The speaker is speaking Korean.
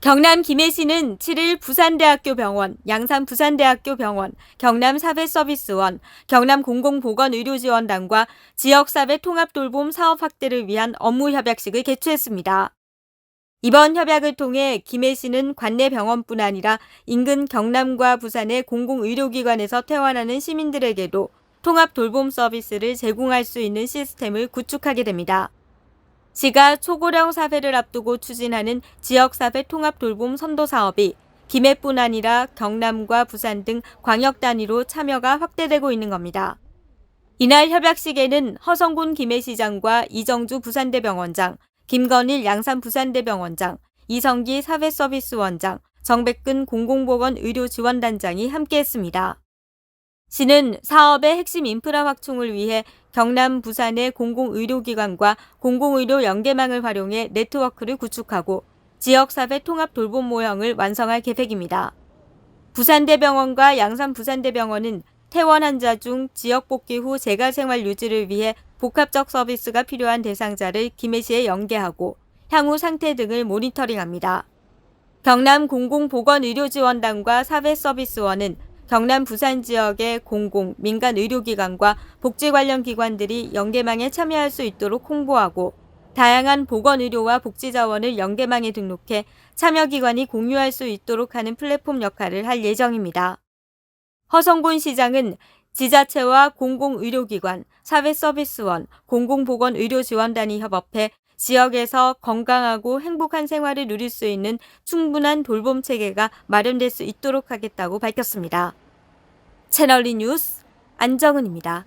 경남 김해시는 7일 부산대학교 병원, 양산 부산대학교 병원, 경남 사회서비스원, 경남 공공보건의료지원단과 지역사회 통합돌봄 사업 확대를 위한 업무 협약식을 개최했습니다. 이번 협약을 통해 김해시는 관내 병원뿐 아니라 인근 경남과 부산의 공공의료기관에서 퇴원하는 시민들에게도 통합 돌봄 서비스를 제공할 수 있는 시스템을 구축하게 됩니다. 시가 초고령 사회를 앞두고 추진하는 지역사회 통합 돌봄 선도 사업이 김해뿐 아니라 경남과 부산 등 광역 단위로 참여가 확대되고 있는 겁니다. 이날 협약식에는 허성군 김해시장과 이정주 부산대병원장, 김건일 양산 부산대병원장, 이성기 사회서비스 원장, 정백근 공공보건 의료지원단장이 함께했습니다. 시는 사업의 핵심 인프라 확충을 위해 경남, 부산의 공공의료기관과 공공의료 연계망을 활용해 네트워크를 구축하고 지역사회 통합 돌봄 모형을 완성할 계획입니다. 부산대병원과 양산 부산대병원은 퇴원 환자 중 지역 복귀 후 재가생활 유지를 위해 복합적 서비스가 필요한 대상자를 김해시에 연계하고 향후 상태 등을 모니터링합니다. 경남 공공보건의료지원단과 사회서비스원은 경남 부산 지역의 공공, 민간 의료기관과 복지 관련 기관들이 연계망에 참여할 수 있도록 홍보하고 다양한 보건의료와 복지자원을 연계망에 등록해 참여기관이 공유할 수 있도록 하는 플랫폼 역할을 할 예정입니다. 허성군 시장은 지자체와 공공의료기관, 사회서비스원, 공공보건의료지원단이 협업해 지역에서 건강하고 행복한 생활을 누릴 수 있는 충분한 돌봄 체계가 마련될 수 있도록 하겠다고 밝혔습니다. 채널리 뉴스 안정은입니다.